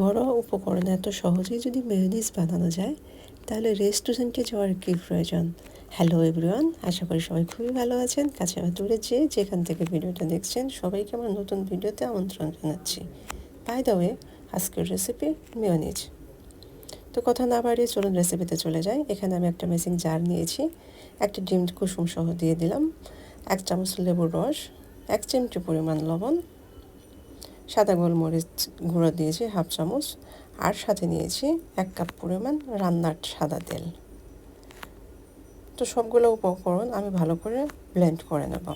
ঘরোয়া উপকরণে, এত সহজেই যদি মেয়োনিজ বানানো যায়, তাহলে রেস্টুরেন্টে যাওয়ার কী প্রয়োজন? হ্যালো এভরিওয়ান আশা করি সবাই খুবই ভালো আছেন। কাছে বা দূরে যে যেখান থেকে ভিডিওটা দেখছেন, সবাইকে আমার নতুন ভিডিওতে আমন্ত্রণ জানাচ্ছি। বাই দ্য ওয়ে আজকের রেসিপি মেয়োনিজ তো কথা না বাড়িয়ে চলুন রেসিপিতে চলে যাই। এখানে আমি একটা মেসিং জার নিয়েছি। একটা ডিম কুসুম সহ দিয়ে দিলাম। এক চামচ লেবুর রস, এক চিমটি পরিমাণ লবণ সাদা গোলমরিচ গুঁড়ো দিয়েছি হাফ চামচ আর সাথে নিয়েছি এক কাপ পরিমাণ রান্নার সাদা তেল। তো সবগুলো উপকরণ আমি ভালো করে ব্লেন্ড করে নেব।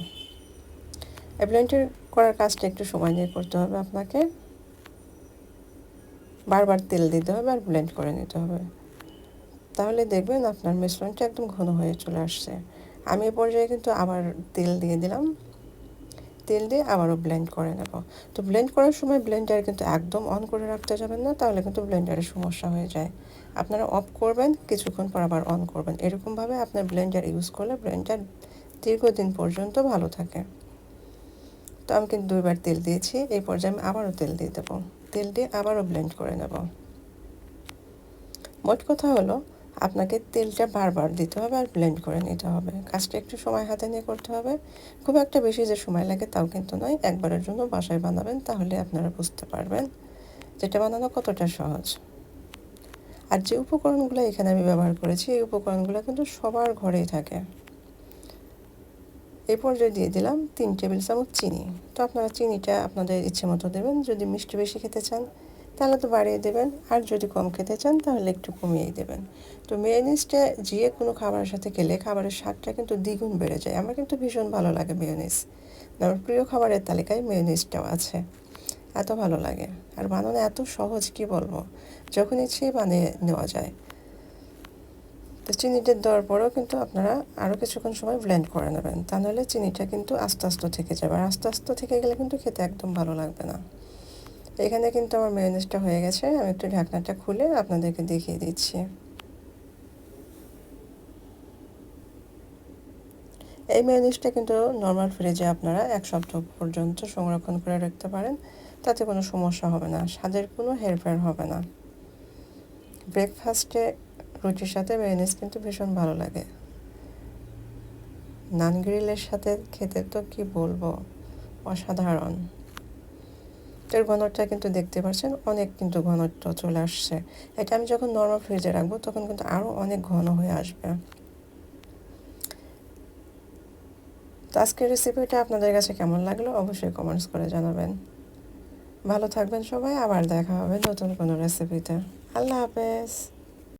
এই ব্লেন্ডের করার কাজটা একটু সময় নিয়ে করতে হবে আপনাকে। বারবার তেল দিতে হবে আর ব্লেন্ড করে নিতে হবে। তাহলে দেখবেন আপনার মিশ্রণটা একদম ঘন হয়ে চলে আসছে। আমি এ পর্যায়ে কিন্তু আবার তেল দিয়ে দিলাম। তেল দিয়ে আবারও ব্লেন্ড করে নেব। তো ব্লেন্ড করার সময় ব্লেন্ডার কিন্তু একদম অন করে রাখতে যাবেন না, তাহলে কিন্তু ব্লেন্ডারের সমস্যা হয়ে যায়। আপনারা অফ করবেন, কিছুক্ষণ পর আবার অন করবেন। এরকমভাবে আপনার ব্লেন্ডার ইউজ করলে ব্লেন্ডার দীর্ঘদিন পর্যন্ত ভালো থাকে। তো আমি কিন্তু দুইবার তেল দিয়েছি, এই পর্যায়ে আমি আবারও তেল দিয়ে দেবো। তেল দিয়ে আবারও ব্লেন্ড করে নেব। মোট কথা হলো আপনাকে তেলটা বারবার দিতে হবে আর ব্লেন্ড করে নিতে হবে। কাজটা একটু সময় হাতে নিয়ে করতে হবে। খুব একটা বেশি যে সময় লাগে তাও কিন্তু নয়, একবারের জন্য বাসায় বানাবেন তাহলে আপনারা বুঝতে পারবেন যেটা বানানো কতটা সহজ। আর যে উপকরণগুলো এখানে আমি ব্যবহার করেছি, এই উপকরণগুলো কিন্তু সবার ঘরেই থাকে। এই পর্যায়ে দিয়ে দিলাম তিন টেবিল চামচ চিনি। তো আপনারা চিনিটা আপনাদের ইচ্ছে মতো দেবেন, যদি মিষ্টি বেশি খেতে চান। তাহলে তো বাড়িয়ে দেবেন। আর যদি কম খেতে চান, তাহলে একটু কমিয়েই দেবেন। তো মেয়োনিজটা যে কোনো খাবারের সাথে খেলে খাবারের স্বাদটা কিন্তু দ্বিগুণ বেড়ে যায়। আমার কিন্তু ভীষণ ভালো লাগে মেয়োনিজ। আমার প্রিয় খাবারের তালিকায় মেয়োনিজটাও আছে। এত ভালো লাগে। আর বানানো এত সহজ, কি বলব? যখন ইচ্ছে বানিয়ে নেওয়া যায়। তো চিনিটা দেওয়ার পরেও কিন্তু আপনারা আরও কিছুক্ষণ সময় ব্লেন্ড করে নেবেন। তা নাহলে চিনিটা কিন্তু আস্তে আস্তে থেকে যাবে। আর আস্তে আস্তে থেকে গেলে কিন্তু খেতে একদম ভালো লাগবে না। এখানে কিন্তু আমার মেয়োনিজটা হয়ে গেছে। আমি একটু ঢাকনাটা খুলে আপনাদেরকে দেখিয়ে দিচ্ছি। এই মেয়োনিজটা কিন্তু নর্মাল ফ্রিজে আপনারা এক সপ্তাহ পর্যন্ত সংরক্ষণ করে রাখতে পারেন। তাতে কোনো সমস্যা হবে না। স্বাদের কোনো হেরফের হবে না। ব্রেকফাস্টে রুটির সাথে মেয়োনিজ কিন্তু ভীষণ ভালো লাগে। নান গ্রিলের সাথে খেতে তো কি বলব? অসাধারণ। এর ঘনত্বটা কিন্তু দেখতে পাচ্ছেন, অনেক কিন্তু ঘনত্ব চলে আসছে। এটা আমি যখন নর্মাল ফ্রিজে রাখব, তখন কিন্তু আরও অনেক ঘন হয়ে আসবে। তো আজকের রেসিপিটা আপনাদের কাছে কেমন লাগল অবশ্যই কমেন্টস করে জানাবেন। ভালো থাকবেন সবাই, আবার দেখা হবে নতুন কোনো রেসিপিতে আল্লাহ হাফেজ।